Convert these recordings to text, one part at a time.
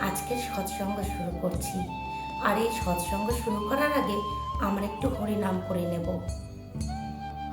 আজকের সৎসঙ্গ শুরু করছি। আর এই সৎসঙ্গ শুরু করার আগে আমরা একটু হরি নাম করে নেব।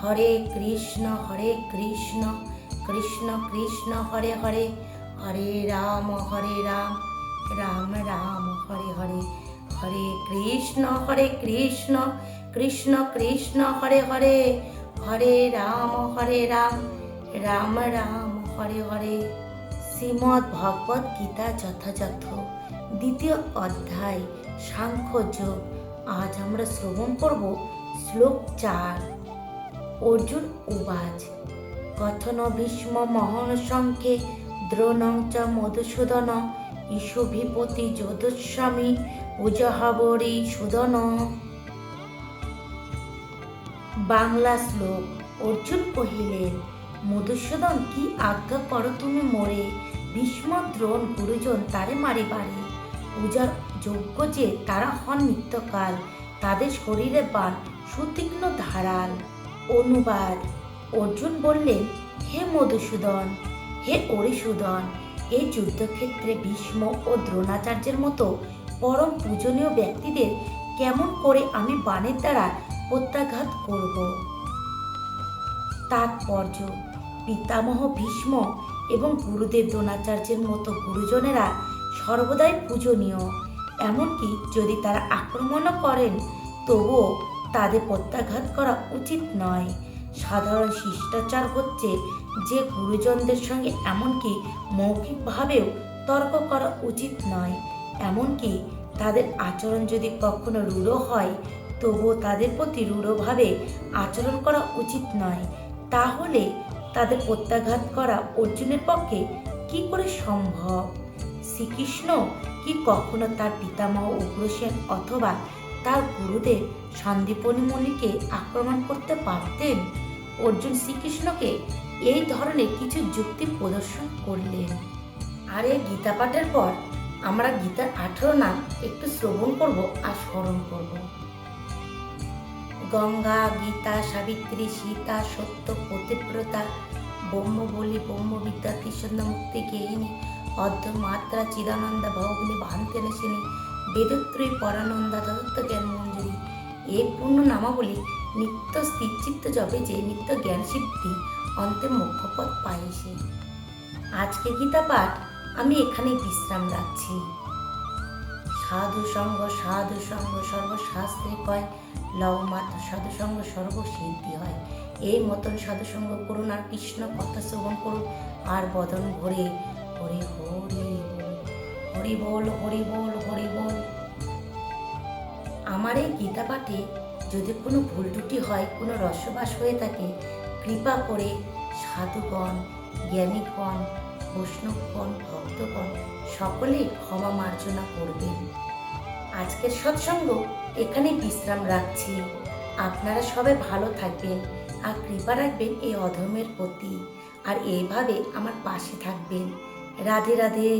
হরে কৃষ্ণ হরে কৃষ্ণ কৃষ্ণ কৃষ্ণ, হরে হরে হরে রাম হরে রাম রাম রাম, হরে হরে হরে কৃষ্ণ হরে কৃষ্ণ কৃষ্ণ কৃষ্ণ, হরে হরে হরে রাম হরে রাম রাম রাম, হরে হরে। শ্রীমদ্ ভগবত গীতা যথাযথ। দ্বিতীয় অধ্যায় সাংখ্যযোগ আজ আমরা শ্রবণ করব শ্লোক চার। অর্জুন উবাচ। কথন ভীষ্ম মহন সংখ্যে দ্রোণং চ মধুসূদন ঈশুভিপতি যদুস্বামী, উজহাবরী সুদন। বাংলা শ্লোক, অর্জুন কহিলেন মধুসূদন কি আজ্ঞা করো তুমি মোরে? ভীষ্ম দ্রোণ গুরুজন তারে মারি বাড়ি পূজার যোগ্য যে তারা হন নিত্যকাল, তাদের শরীরে বান সুতীক্ষ্ণ ধারাল। অনুবাদ, অর্জুন বললেন, হে মধুসূদন, হে অরিসূদন এই যুদ্ধক্ষেত্রে ভীষ্ম ও দ্রোণাচার্যের মতো পরম পূজনীয় ব্যক্তিদের কেমন করে আমি বাণের দ্বারা প্রত্যাঘাত করব? তাৎপর্য পিতামহ ভীষ্ম এবং গুরুদেব দ্রোণাচার্যের মতো গুরুজনেরা সর্বদাই পূজনীয়। এমনকি যদি তারা আক্রমণও করেন, তবুও তাদের প্রত্যাঘাত করা উচিত নয়। সাধারণ শিষ্টাচার হচ্ছে যে গুরুজনদের সঙ্গে এমনকি মৌখিকভাবেও তর্ক করা উচিত নয়। এমনকি তাদের আচরণ যদি কখনো রূঢ় হয়, তবুও তাদের প্রতি রূঢ়ভাবে আচরণ করা উচিত নয়। তাহলে তাদের প্রত্যাঘাত করা অর্জুনের পক্ষে কি করে সম্ভব? শ্রীকৃষ্ণ কি কখনো তার পিতামহ উগ্রসেন অথবা তার গুরুদেব সন্দীপনী মণিকে আক্রমণ করতে পারতেন? অর্জুন শ্রীকৃষ্ণকে এই ধরনের কিছু যুক্তি প্রদর্শন করলেন। আর এই গীতা পাঠের পর আমরা গীতার আঠেরো নাম একটু শ্রবণ করব আর স্মরণ করব। গঙ্গা, গীতা, সাবিত্রী, সীতা, সত্য, পতিব্রতা ব্রহ্ম বলি ব্রহ্মবিদ্যা কৃষ্ণ মুক্তি গেহিনী অর্ধ মাত্রা চিদানন্দ ভগিনী ভান্তেনসিনী বেদত্রয়ী, পরানন্দা, দত্ত জ্ঞান মঞ্জুরি এই পূর্ণ নামাবলী নিত্য স্থিরচিত্ত জবে যে নিত্য জ্ঞান সিদ্ধি অন্তে মুখ্যপদ পাইছে আজকে গীতা পাঠ আমি এখানে বিশ্রাম রাখছি। সাধু সঙ্গ সাধু সঙ্গ, সর্বশাস্ত্রে কয়। লও মাত্র সাধু সঙ্গ সর্বসিদ্ধি হয়। এই মতন সাধু সঙ্গ করুন আর কৃষ্ণ কথা শ্রবণ করুন। আর বদন ভরে হরি হরি হরি বল হরি বল হরি বল। আমার এই গীতা পাঠে যদি কোনো ভুল ত্রুটি হয়, কোনো রসবাস হয়ে থাকে, কৃপা করে সাধুগণ, জ্ঞানীগণ বৈষ্ণবগণ ভক্তগণ সকলেই ক্ষমা মার্জনা করবেন। আজকের সৎসঙ্গ এখানে বিশ্রাম রাখছি। আপনারা সবাই ভালো থাকবেন, আর কৃপা রাখবেন এই অধর্মের প্রতি, আর এইভাবে আমার পাশে থাকবেন। রাধে রাধে।